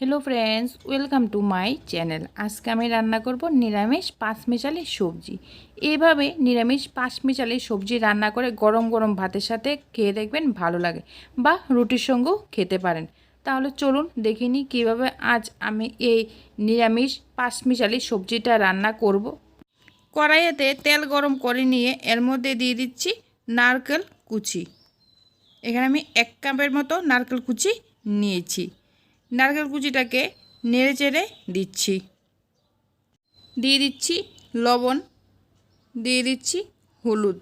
Hello friends welcome to my channel আজকে আমি রান্না করব নিরামিষ পাঁচ মেশালি সবজি। এইভাবে নিরামিষ পাঁচ মেশালি সবজি রান্না করে গরম গরম ভাতের সাথে খেয়ে দেখবেন ভালো লাগে বা রুটির সঙ্গেও খেতে পারেন। তাহলে চলুন দেখে নিই কীভাবে আজ আমি এই নিরামিষ পাঁচ মেশালি সবজিটা রান্না করব। কড়াইয়েতে তেল গরম করে নিয়ে এর মধ্যে দিয়ে দিচ্ছি নারকেল কুচি। এখানে আমি এক কাপের মতো নারকেল কুচি নিয়েছি। নারকেল কুচিটাকে নেড়ে চেড়ে দিচ্ছি। দিয়ে দিচ্ছি লবণ, দিয়ে দিচ্ছি হলুদ।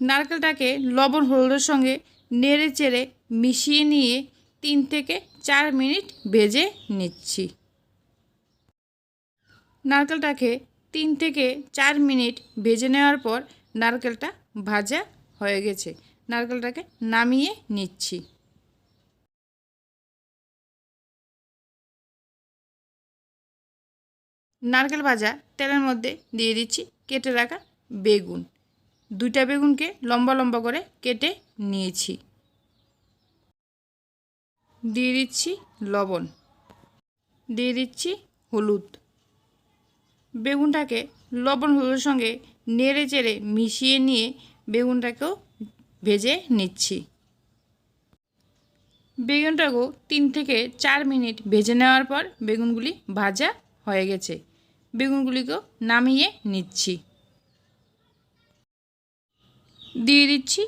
নারকেলটাকে লবণ হলুদের সঙ্গে নেড়ে চেড়ে মিশিয়ে নিয়ে তিন থেকে চার মিনিট ভেজে নিচ্ছি। নারকেলটাকে তিন থেকে চার মিনিট ভেজে নেওয়ার পর নারকেলটা ভাজা হয়ে গেছে। নারকেলটাকে নামিয়ে নিচ্ছি। নারকেল ভাজা তেলের মধ্যে দিয়ে দিচ্ছি কেটে রাখা বেগুন। দুইটা বেগুনকে লম্বা লম্বা করে কেটে নিয়েছি। দিয়ে দিচ্ছি লবণ। দিয়ে দিচ্ছি হলুদ। বেগুনটাকে লবণ হলুদের সঙ্গে নেড়ে চেড়ে মিশিয়ে নিয়ে বেগুনটাকেও ভেজে নিচ্ছি। বেগুনটাকেও তিন থেকে চার মিনিট ভেজে নেওয়ার পর বেগুনগুলি ভাজা হয়ে গেছে। বেগুনগুলিকেও নামিয়ে নিচ্ছি। দিয়ে দিচ্ছি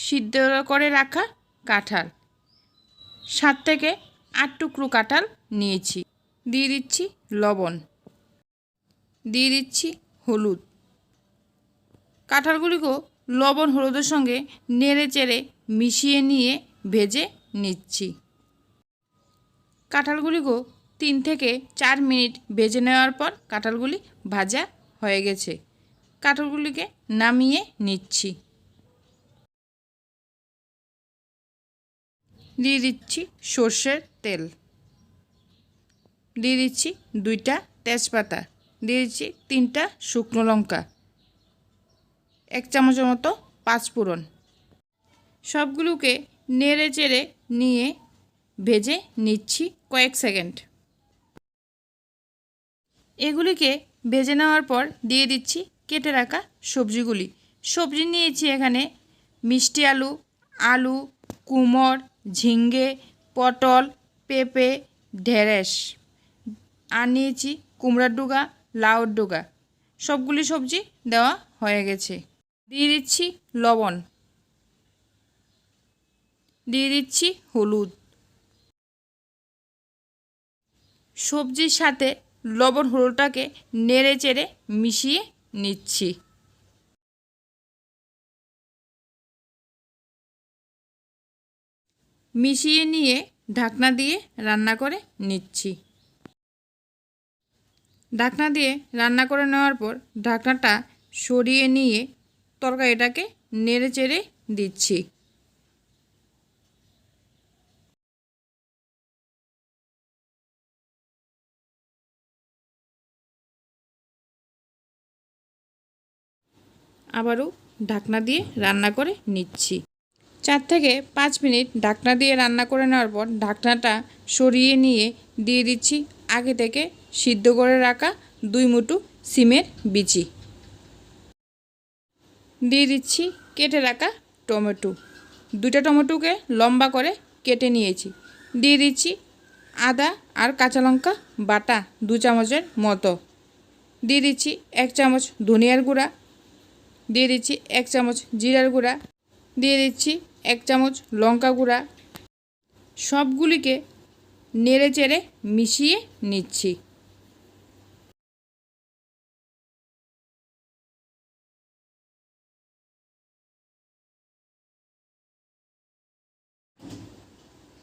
সিদ্ধ করে রাখা কাঁঠাল। সাত থেকে আট টুকরো কাঁঠাল নিয়েছি। দিয়ে দিচ্ছি লবণ। দিয়ে দিচ্ছি হলুদ। কাঁঠালগুলিকেও লবণ হলুদের সঙ্গে নেড়ে চেড়ে মিশিয়ে নিয়ে ভেজে নিচ্ছি। কাঁঠালগুলিকেও তিন থেকে চার মিনিট ভেজে নেওয়ার পর কাঁঠালগুলি ভাজা হয়ে গেছে। কাঁঠালগুলিকে নামিয়ে নিচ্ছি। দিয়ে দিচ্ছি সর্ষের তেল। দিয়ে দিচ্ছি দুইটা তেজপাতা। দিয়ে দিচ্ছি তিনটা শুকনো লঙ্কা। এক চামচের মতো পাঁচফোড়ন সবগুলোকে নেড়ে চেড়ে নিয়ে ভেজে নিচ্ছি কয়েক সেকেন্ড। এগুলিকে ভেজে নেওয়ার পর দিয়ে দিচ্ছি কেটে রাখা সবজিগুলি। সবজি নিয়েছি এখানে মিষ্টি আলু আলু কুমড় ঝিঙ্গে পটল, পেঁপে, ঢেঁড়স। আর নিয়েছি কুমড়ার ডুগা, লাউর ডুগা। সবগুলি সবজি দেওয়া হয়ে গেছে। দিয়ে দিচ্ছি লবণ। দিয়ে দিচ্ছি হলুদ। সবজির সাথে লবণ হলুদটাকে নেড়ে চেড়ে মিশিয়ে নিচ্ছি। মিশিয়ে নিয়ে ঢাকনা দিয়ে রান্না করে নিচ্ছি। ঢাকনা দিয়ে রান্না করে নেওয়ার পর ঢাকনাটা সরিয়ে নিয়ে তরকারিটাকে নেড়ে চেড়ে দিচ্ছি। আবারও ঢাকনা দিয়ে রান্না করে নিচ্ছি। চার থেকে পাঁচ মিনিট ঢাকনা দিয়ে রান্না করে নেওয়ার পর ঢাকনাটা সরিয়ে নিয়ে দিয়ে দিচ্ছি আগে থেকে সিদ্ধ করে রাখা দুই মুঠো সিমের বিচি। দিয়ে দিচ্ছি কেটে রাখা টমেটো। দুটা টমেটোকে লম্বা করে কেটে নিয়েছি। দিয়ে দিচ্ছি আদা আর কাঁচা লঙ্কা বাটা দু চামচের মতো। দিয়ে দিচ্ছি এক চামচ ধনিয়ার গুঁড়া দিয়ে দিচ্ছি এক চামচ জিরার গুঁড়া, দিয়ে দিচ্ছি এক চামচ লঙ্কা গুঁড়া। সবগুলিকে নেড়ে চেড়ে মিশিয়ে নিচ্ছি।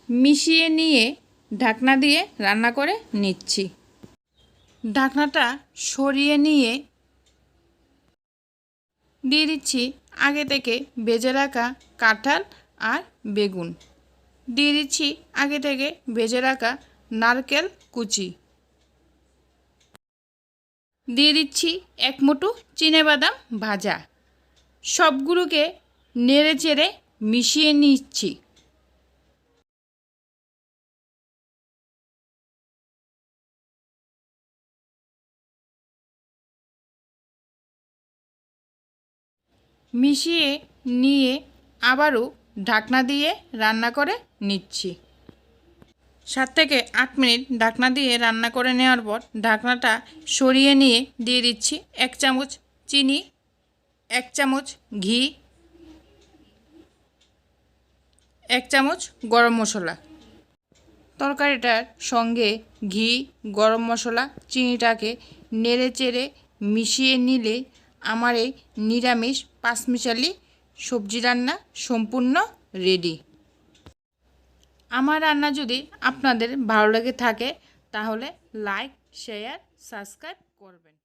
মিশিয়ে নিয়ে ঢাকনা দিয়ে রান্না করে নিচ্ছি। ঢাকনাটা সরিয়ে নিয়ে দিয়ে দিচ্ছি আগে থেকে ভেজে রাখা কাঁঠাল আর বেগুন। দিয়ে দিচ্ছি আগে থেকে ভেজে রাখা নারকেল কুচি। দিয়ে দিচ্ছি এক মুঠো বাদাম ভাজা। সবগুলোকে নেড়ে চেড়ে মিশিয়ে নিচ্ছি। মিশিয়ে নিয়ে আবারও ঢাকনা দিয়ে রান্না করে নিচ্ছি। সাত থেকে আট মিনিট ঢাকনা দিয়ে রান্না করে নেওয়ার পর ঢাকনাটা সরিয়ে নিয়ে দিয়ে দিচ্ছি এক চামচ চিনি, এক চামচ ঘি, এক চামচ গরম মশলা। তরকারিটার সঙ্গে ঘি, গরম মশলা, চিনিটাকে নেড়ে চেড়ে মিশিয়ে নিলে আমার এই নিরামিষ পাঁচমিশালি সবজি রান্না সম্পূর্ণ রেডি আমার রান্না যদি আপনাদের ভালো লেগে থাকে, তাহলে লাইক শেয়ার সাবস্ক্রাইব করবেন।